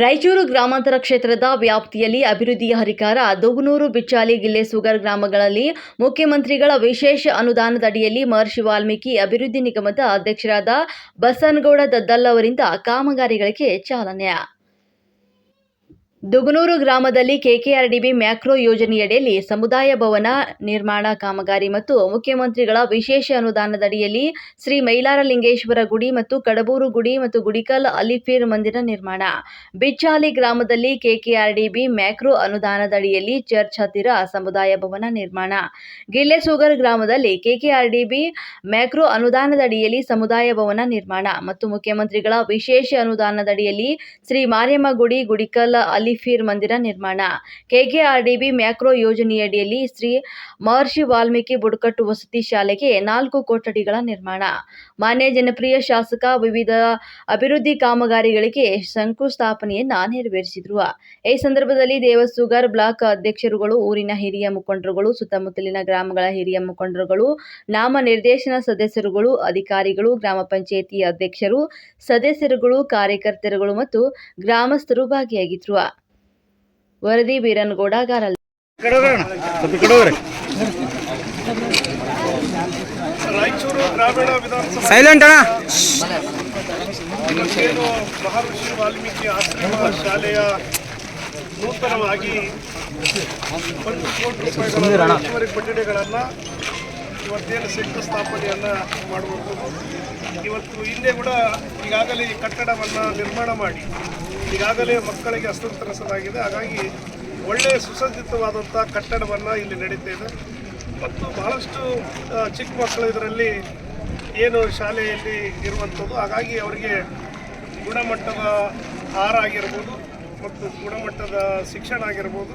ರಾಯಚೂರು ಗ್ರಾಮಾಂತರ ಕ್ಷೇತ್ರದ ವ್ಯಾಪ್ತಿಯಲ್ಲಿ ಅಭಿವೃದ್ಧಿಯ ಹರಿಕಾರ ದೊಗುನೂರು, ಬಿಚ್ಚಾಲಿ, ಗಿಲ್ಲೆ, ಸುಗರ್ ಗ್ರಾಮಗಳಲ್ಲಿ ಮುಖ್ಯಮಂತ್ರಿಗಳ ವಿಶೇಷ ಅನುದಾನದಡಿಯಲ್ಲಿ ಮಹರ್ಷಿ ವಾಲ್ಮೀಕಿ ಅಭಿವೃದ್ಧಿ ನಿಗಮದ ಅಧ್ಯಕ್ಷರಾದ ಬಸನಗೌಡ ದದ್ದಲ್ ಅವರಿಂದ ಕಾಮಗಾರಿಗಳಿಗೆ ಚಾಲನೆ. ದುಗುನೂರು ಗ್ರಾಮದಲ್ಲಿ ಕೆಕೆಆರ್ಡಿಬಿ ಮ್ಯಾಕ್ರೋ ಯೋಜನೆಯಡಿಯಲ್ಲಿ ಸಮುದಾಯ ಭವನ ನಿರ್ಮಾಣ ಕಾಮಗಾರಿ ಮತ್ತು ಮುಖ್ಯಮಂತ್ರಿಗಳ ವಿಶೇಷ ಅನುದಾನದಡಿಯಲ್ಲಿ ಶ್ರೀ ಮೈಲಾರಲಿಂಗೇಶ್ವರ ಗುಡಿ ಮತ್ತು ಕಡಬೂರು ಗುಡಿ ಮತ್ತು ಗುಡಿಕಲ್ ಅಲಿಫೀರ್ ಮಂದಿರ ನಿರ್ಮಾಣ. ಬಿಚ್ಚಾಲಿ ಗ್ರಾಮದಲ್ಲಿ ಕೆಕೆಆರ್ಡಿಬಿ ಮ್ಯಾಕ್ರೋ ಅನುದಾನದಡಿಯಲ್ಲಿ ಚರ್ಚ್ ಹತ್ತಿರ ಸಮುದಾಯ ಭವನ ನಿರ್ಮಾಣ. ಗಿಲ್ಲೆಸೂಗರ್ ಗ್ರಾಮದಲ್ಲಿ ಕೆಕೆಆರ್ಡಿಬಿ ಮ್ಯಾಕ್ರೋ ಅನುದಾನದಡಿಯಲ್ಲಿ ಸಮುದಾಯ ಭವನ ನಿರ್ಮಾಣ ಮತ್ತು ಮುಖ್ಯಮಂತ್ರಿಗಳ ವಿಶೇಷ ಅನುದಾನದಡಿಯಲ್ಲಿ ಶ್ರೀ ಮಾರಿಯಮ್ಮ ಗುಡಿ, ಗುಡಿಕಲ್ ಅಲಿಫೀರ್ ಮಂದಿರ ನಿರ್ಮಾಣ. ಕೆಕೆಆರ್ಡಿಬಿ ಮ್ಯಾಕ್ರೋ ಯೋಜನೆಯಡಿಯಲ್ಲಿ ಶ್ರೀ ಮಹರ್ಷಿ ವಾಲ್ಮೀಕಿ ಬುಡಕಟ್ಟು ವಸತಿ ಶಾಲೆಗೆ ನಾಲ್ಕು ಕೊಠಡಿಗಳ ನಿರ್ಮಾಣ. ಮಾನ್ಯ ಜನಪ್ರಿಯ ಶಾಸಕ, ವಿವಿಧ ಅಭಿವೃದ್ಧಿ ಕಾಮಗಾರಿಗಳಿಗೆ ಶಂಕುಸ್ಥಾಪನೆಯನ್ನ ನೆರವೇರಿಸಿದ್ರು. ಈ ಸಂದರ್ಭದಲ್ಲಿ ದೇವಸುಗರ್ ಬ್ಲಾಕ್ ಅಧ್ಯಕ್ಷರುಗಳು, ಊರಿನ ಹಿರಿಯ ಮುಖಂಡರುಗಳು, ಸುತ್ತಮುತ್ತಲಿನ ಗ್ರಾಮಗಳ ಹಿರಿಯ ಮುಖಂಡರುಗಳು, ನಾಮ ನಿರ್ದೇಶನ ಸದಸ್ಯರುಗಳು, ಅಧಿಕಾರಿಗಳು, ಗ್ರಾಮ ಪಂಚಾಯಿತಿ ಅಧ್ಯಕ್ಷರು, ಸದಸ್ಯರುಗಳು, ಕಾರ್ಯಕರ್ತರುಗಳು ಮತ್ತು ಗ್ರಾಮಸ್ಥರು ಭಾಗಿಯಾಗಿದ್ದರು ವರದಿ ಬೀರನ್ಗೌಡ ಗಾರಲ್ ರಾಯಚೂರು ಗ್ರಾಮೀಣ ವಿಧಾನಸಭಾ ಸೈಲೆಂಟ್ ಅಣ್ಣ. ಇವತ್ತೇನು ಮಹರ್ಷಿ ವಾಲ್ಮೀಕಿ ಆಶ್ರಮ ಶಾಲೆಯ ನೂತನವಾಗಿ ಒಂದು ಕೋಟಿ ರೂಪಾಯಿಗಳ ಹೆಚ್ಚುವರಿ ಕೊಠಡಿಗಳನ್ನು ಇವತ್ತೇನು ಶಂಕುಸ್ಥಾಪನೆಯನ್ನು ಮಾಡಬೇಕು? ಇವತ್ತು ಹಿಂದೆ ಕೂಡ ಈಗಾಗಲೇ ಈ ಕಟ್ಟಡವನ್ನು ನಿರ್ಮಾಣ ಮಾಡಿ, ಈಗಾಗಲೇ ಮಕ್ಕಳಿಗೆ ಹಸ್ತಾಂತರಿಸಲಾಗಿದೆ ಹಾಗಾಗಿ ಒಳ್ಳೆಯ ಸುಸಜ್ಜಿತವಾದಂಥ ಕಟ್ಟಡವನ್ನು ಇಲ್ಲಿ ನಡೀತಾ ಇದೆ. ಮತ್ತು ಬಹಳಷ್ಟು ಚಿಕ್ಕ ಮಕ್ಕಳು ಇದರಲ್ಲಿ ಏನು ಶಾಲೆಯಲ್ಲಿ ಇರುವಂಥದ್ದು ಹಾಗಾಗಿ ಅವರಿಗೆ ಗುಣಮಟ್ಟದ ಆಹಾರ ಆಗಿರ್ಬೋದು, ಮತ್ತು ಗುಣಮಟ್ಟದ ಶಿಕ್ಷಣ ಆಗಿರ್ಬೋದು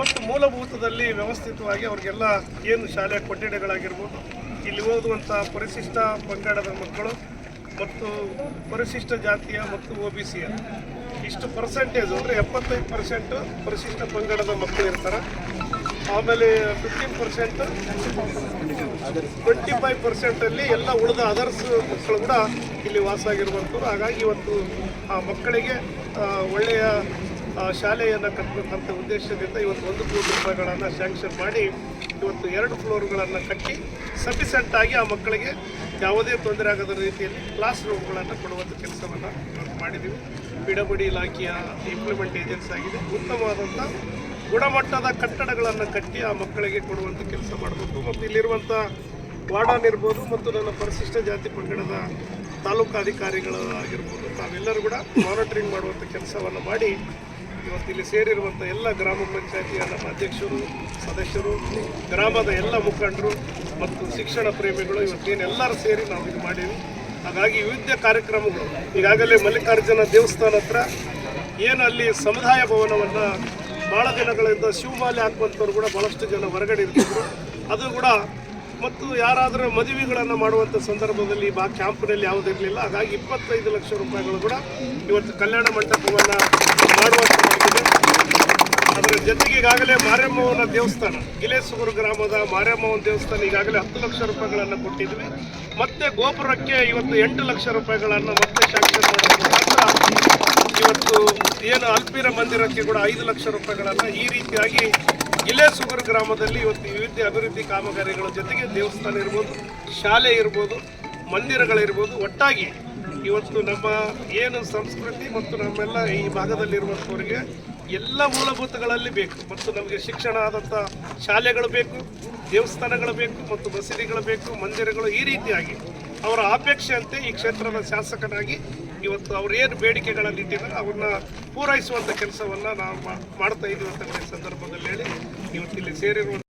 ಮತ್ತು ಮೂಲಭೂತದಲ್ಲಿ ವ್ಯವಸ್ಥಿತವಾಗಿ ಅವ್ರಿಗೆಲ್ಲ ಏನು ಶಾಲೆ ಕೊಠಡಿಗಳಾಗಿರ್ಬೋದು, ಇಲ್ಲಿ ಓದುವಂಥ ಪರಿಶಿಷ್ಟ ಪಂಗಡದ ಮಕ್ಕಳು ಮತ್ತು ಪರಿಶಿಷ್ಟ ಜಾತಿಯ ಮತ್ತು ಒ ಬಿ ಸಿಯ ಇಷ್ಟು ಪರ್ಸೆಂಟೇಜ್ ಅಂದರೆ ಎಪ್ಪತ್ತೈದು ಪರ್ಸೆಂಟ್ ಪರಿಶಿಷ್ಟ ಪಂಗಡದ ಮಕ್ಕಳು ಇರ್ತಾರೆ. ಆಮೇಲೆ ಫಿಫ್ಟೀನ್ ಪರ್ಸೆಂಟ್ ಟ್ವೆಂಟಿ ಫೈವ್ ಪರ್ಸೆಂಟಲ್ಲಿ ಎಲ್ಲ ಉಳಿದ ಅದರ್ಸ್ ಮಕ್ಕಳು ಕೂಡ ಇಲ್ಲಿ ವಾಸ ಆಗಿರುವಂಥದ್ದು ಹಾಗಾಗಿ ಇವತ್ತು ಆ ಮಕ್ಕಳಿಗೆ ಒಳ್ಳೆಯ ಶಾಲೆಯನ್ನು ಕಟ್ಟಬೇಕಂತ ಉದ್ದೇಶದಿಂದ ಇವತ್ತು ಒಂದು ಕೋಟಿ ರೂಪಾಯಿಗಳನ್ನು ಸ್ಯಾಂಕ್ಷನ್ ಮಾಡಿ ಇವತ್ತು ಎರಡು ಫ್ಲೋರ್ಗಳನ್ನು ಕಟ್ಟಿ ಸಫಿಸೆಂಟ್ ಆಗಿ ಆ ಮಕ್ಕಳಿಗೆ ಯಾವುದೇ ತೊಂದರೆ ಆಗದ ರೀತಿಯಲ್ಲಿ ಕ್ಲಾಸ್ ರೂಮ್ಗಳನ್ನು ಕೊಡುವಂಥ ಕೆಲಸವನ್ನು ಮಾಡಿದ್ದೀವಿ ಪಿಡಬಡಿ ಇಲಾಖೆಯ ಇಂಪ್ಲಿಮೆಂಟ್ ಏಜೆನ್ಸಿ ಆಗಿದೆ. ಉತ್ತಮವಾದಂಥ ಗುಣಮಟ್ಟದ ಕಟ್ಟಡಗಳನ್ನು ಕಟ್ಟಿ ಆ ಮಕ್ಕಳಿಗೆ ಕೊಡುವಂಥ ಕೆಲಸ ಮಾಡಬೇಕು. ಮತ್ತು ಇಲ್ಲಿರುವಂಥ ವಾರ್ಡನ್ ಇರ್ಬೋದು ಮತ್ತು ನನ್ನ ಪರಿಶಿಷ್ಟ ಜಾತಿ ಪಂಗಡದ ತಾಲೂಕಾಧಿಕಾರಿಗಳಾಗಿರ್ಬೋದು ತಾವೆಲ್ಲರೂ ಕೂಡ ಮಾನಿಟರಿಂಗ್ ಮಾಡುವಂಥ ಕೆಲಸವನ್ನು ಮಾಡಿ ಇವತ್ತು ಇಲ್ಲಿ ಸೇರಿರುವಂಥ ಎಲ್ಲ ಗ್ರಾಮ ಪಂಚಾಯತಿಯ ನಮ್ಮ ಅಧ್ಯಕ್ಷರು, ಸದಸ್ಯರು, ಗ್ರಾಮದ ಎಲ್ಲ ಮುಖಂಡರು ಮತ್ತು ಶಿಕ್ಷಣ ಪ್ರೇಮಿಗಳು ಇವತ್ತೇನು ಎಲ್ಲರೂ ಸೇರಿ ನಾವು ಇದು ಮಾಡೀವಿ. ಹಾಗಾಗಿ ವಿವಿಧ ಕಾರ್ಯಕ್ರಮಗಳು. ಈಗಾಗಲೇ ಮಲ್ಲಿಕಾರ್ಜುನ ದೇವಸ್ಥಾನ ಹತ್ರ ಏನು ಅಲ್ಲಿ ಸಮುದಾಯ ಭವನವನ್ನು ಭಾಳ ದಿನಗಳಿಂದ ಶಿವಮಾಲೆ ಹಾಕುವಂಥವ್ರು ಕೂಡ ಭಾಳಷ್ಟು ಜನ ಹೊರಗಡೆ ಇರ್ತಿದ್ರು. ಅದು ಕೂಡ ಮತ್ತು ಯಾರಾದರೂ ಮದುವೆಗಳನ್ನು ಮಾಡುವಂಥ ಸಂದರ್ಭದಲ್ಲಿ ಬಾ ಕ್ಯಾಂಪ್ನಲ್ಲಿ ಯಾವುದಿರಲಿಲ್ಲ ಹಾಗಾಗಿ ಇಪ್ಪತ್ತೈದು ಲಕ್ಷ ರೂಪಾಯಿಗಳು ಕೂಡ ಇವತ್ತು ಕಲ್ಯಾಣ ಮಂಟಪವನ್ನು ಮಾಡುವಂಥದ್ದಾಗಿದೆ ಅದರ ಜೊತೆಗೆ ಈಗಾಗಲೇ ಮಾರಮ್ಮವನ ದೇವಸ್ಥಾನ ಗಿಲೇಸೂರು ಗ್ರಾಮದ ಮಾರಮ್ಮವನ ದೇವಸ್ಥಾನ ಈಗಾಗಲೇ ಹತ್ತು ಲಕ್ಷ ರೂಪಾಯಿಗಳನ್ನು ಕೊಟ್ಟಿದ್ವಿ. ಮತ್ತೆ ಗೋಪುರಕ್ಕೆ ಇವತ್ತು ಎಂಟು ಲಕ್ಷ ರೂಪಾಯಿಗಳನ್ನು ಮತ್ತೆ ಶಾಂಕ್ಷನ್ ಮಾಡೋದ್ರ ಇವತ್ತು ಏನು ಅಲ್ಪೀರ ಮಂದಿರಕ್ಕೆ ಕೂಡ ಐದು ಲಕ್ಷ ರೂಪಾಯಿಗಳನ್ನು ಈ ರೀತಿಯಾಗಿ ಇಲೇಸುಗರ್ ಗ್ರಾಮದಲ್ಲಿ ಇವತ್ತು ವಿವಿಧ ಅಭಿವೃದ್ಧಿ ಕಾಮಗಾರಿಗಳ ಜೊತೆಗೆ ದೇವಸ್ಥಾನ ಇರ್ಬೋದು, ಶಾಲೆ ಇರ್ಬೋದು, ಮಂದಿರಗಳಿರ್ಬೋದು, ಒಟ್ಟಾಗಿ ಇವತ್ತು ನಮ್ಮ ಏನು ಸಂಸ್ಕೃತಿ ಮತ್ತು ನಮ್ಮೆಲ್ಲ ಈ ಭಾಗದಲ್ಲಿರುವಂಥವರಿಗೆ ಎಲ್ಲ ಮೂಲಭೂತಗಳಲ್ಲಿ ಬೇಕು. ಮತ್ತು ನಮಗೆ ಶಿಕ್ಷಣ ಆದಂಥ ಶಾಲೆಗಳು ಬೇಕು, ದೇವಸ್ಥಾನಗಳು ಬೇಕು, ಮತ್ತು ಮಸೀದಿಗಳು ಬೇಕು, ಮಂದಿರಗಳು ಈ ರೀತಿಯಾಗಿ. ಅವರ ಅಪೇಕ್ಷೆಯಂತೆ ಈ ಕ್ಷೇತ್ರದ ಶಾಸಕನಾಗಿ ಇವತ್ತು ಅವರು ಏನು ಬೇಡಿಕೆಗಳಲ್ಲಿ ಇಟ್ಟಿದ್ದಾರೆ ಅವನ್ನ ಪೂರೈಸುವಂಥ ಕೆಲಸವನ್ನ ನಾವು ಮಾಡ್ತಾ ಇದ್ದೀವಿ ಅಂತ ಸಂದರ್ಭದಲ್ಲಿ ಹೇಳಿ ಇವತ್ತಿಲ್ಲಿ ಸೇರಿರುವ